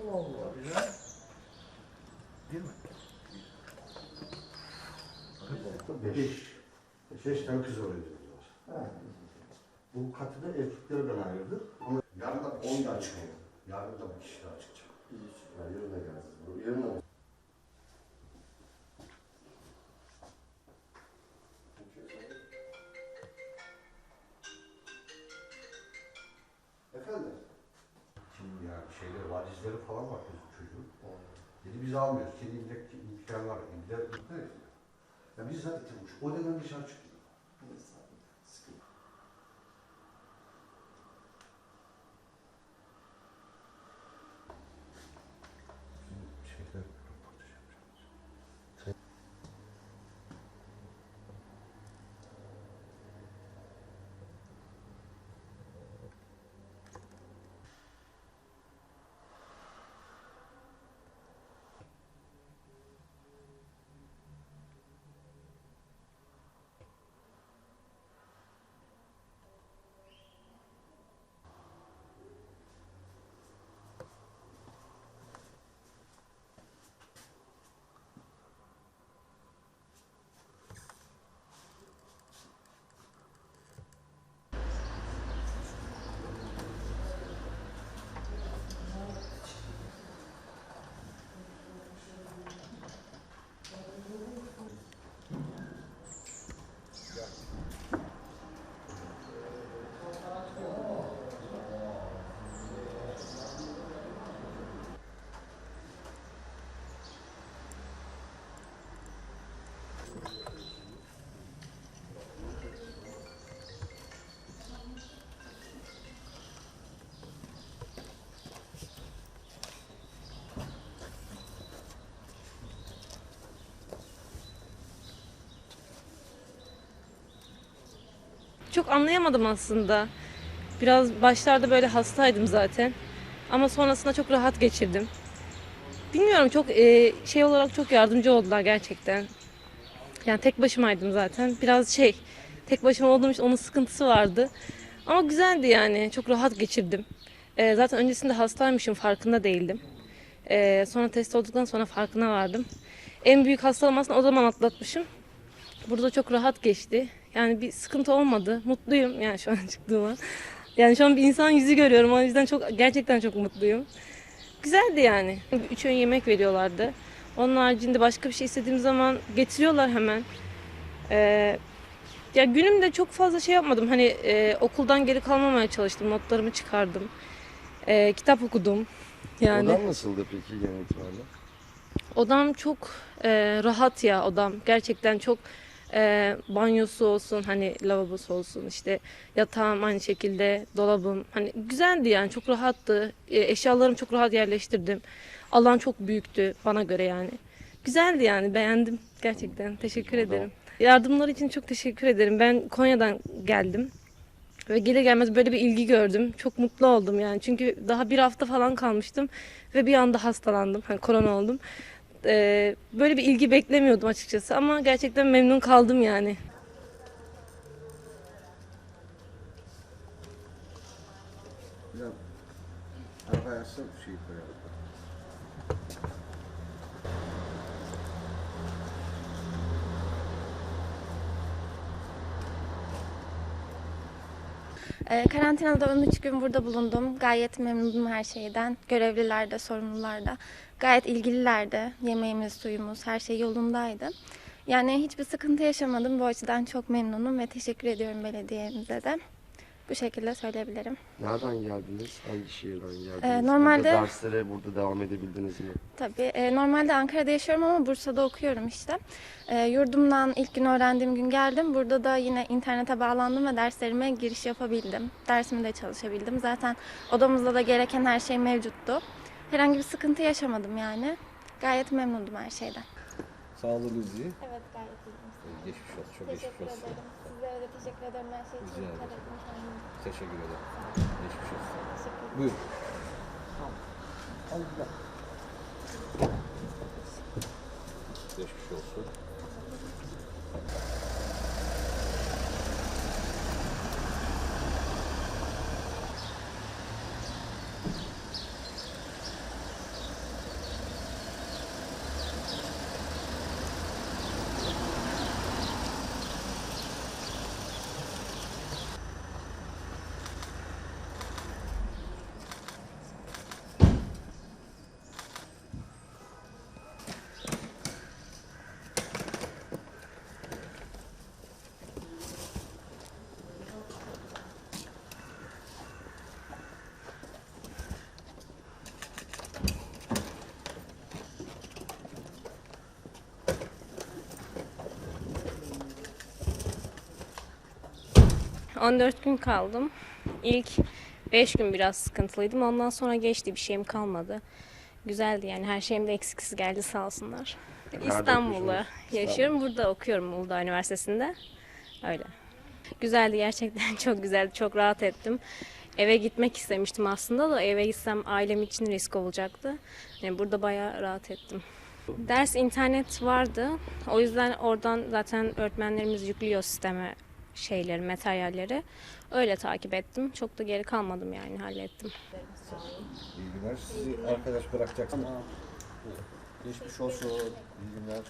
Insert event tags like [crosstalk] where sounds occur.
Allah Allah. Güzel. Değil mi? Beş. Beş tane kız. Ha. Bu katı da erkeklerden ayırdık. Ama yarın da on daha çıkıyor. Yarın da bir kişi daha çıkacak. Yarın da. Bu Yarın da valizleri falan var çocuğun. Dedi biz almıyoruz. Kendi imlek imkanlar, imler imler. Ya biz zaten o dönem dışarı çıkıyor. Şeyler, Çok anlayamadım aslında. Biraz başlarda böyle hastaydım zaten. Ama sonrasında çok rahat geçirdim. Bilmiyorum çok e, şey olarak çok yardımcı oldular gerçekten. Yani tek başımaydım zaten. Biraz şey tek başıma olduğum için onun sıkıntısı vardı. Ama güzeldi yani. Çok rahat geçirdim. E, zaten öncesinde hastaymışım farkında değildim. E, sonra test olduktan sonra farkına vardım. En büyük hastalığım aslında o zaman atlatmışım. Burada çok rahat geçti. Yani bir sıkıntı olmadı. Mutluyum yani şu an [laughs] çıktığıma. Yani şu an bir insan yüzü görüyorum. O yüzden çok gerçekten çok mutluyum. Güzeldi yani. Üç öğün yemek veriyorlardı. Onun haricinde başka bir şey istediğim zaman getiriyorlar hemen. Ee, ya günümde çok fazla şey yapmadım. Hani e, okuldan geri kalmamaya çalıştım. Notlarımı çıkardım. Ee, kitap okudum. Yani. Odan nasıldı peki genel itibariyle? Odam çok e, rahat ya odam. Gerçekten çok e, banyosu olsun hani lavabosu olsun işte yatağım aynı şekilde dolabım hani güzeldi yani çok rahattı. E, eşyalarımı çok rahat yerleştirdim. Alan çok büyüktü bana göre yani. Güzeldi yani beğendim gerçekten. Teşekkür ederim. Yardımlar için çok teşekkür ederim. Ben Konya'dan geldim. Ve gelir gelmez böyle bir ilgi gördüm. Çok mutlu oldum yani. Çünkü daha bir hafta falan kalmıştım. Ve bir anda hastalandım. Hani korona oldum. Ee, böyle bir ilgi beklemiyordum açıkçası. Ama gerçekten memnun kaldım yani. Koyalım. Ee, karantinada 13 gün burada bulundum. Gayet memnunum her şeyden. Görevliler de, sorumlular da. Gayet ilgililer de. Yemeğimiz, suyumuz, her şey yolundaydı. Yani hiçbir sıkıntı yaşamadım. Bu açıdan çok memnunum ve teşekkür ediyorum belediyemize de. Bu şekilde söyleyebilirim. Nereden geldiniz? Hangi şehirden geldiniz? Ee, normalde- Burada derslere burada devam edebildiniz mi? Tabii. e, normalde Ankara'da yaşıyorum ama Bursa'da okuyorum işte. E, yurdumdan ilk gün öğrendiğim gün geldim. Burada da yine internete bağlandım ve derslerime giriş yapabildim. Dersimi de çalışabildim. Zaten odamızda da gereken her şey mevcuttu. Herhangi bir sıkıntı yaşamadım yani. Gayet memnundum her şeyden. Sağlığınız iyi. Evet gayet iyiyim. Geçmiş olsun. Çok Teşekkür geçmiş olsun. ederim. De teşekkür ederim her şey için. Rica Dikkat ederim. edin kendinize. Teşekkür ederim. Geçmiş olsun. Teşekkür ederim. Buyurun. Geçmiş olsun. 14 gün kaldım. İlk 5 gün biraz sıkıntılıydım. Ondan sonra geçti. Bir şeyim kalmadı. Güzeldi yani. Her şeyim de eksiksiz geldi sağ olsunlar. İstanbul'da yaşıyorum. Burada okuyorum Uludağ Üniversitesi'nde. Öyle. Güzeldi gerçekten [laughs] çok güzeldi. Çok rahat ettim. Eve gitmek istemiştim aslında da eve gitsem ailem için risk olacaktı. Yani burada bayağı rahat ettim. Ders internet vardı. O yüzden oradan zaten öğretmenlerimiz yüklüyor sisteme şeyleri, materyalleri. Öyle takip ettim. Çok da geri kalmadım yani hallettim. İyi günler. Sizi arkadaş bırakacaksın. Geçmiş olsun. İyi günler.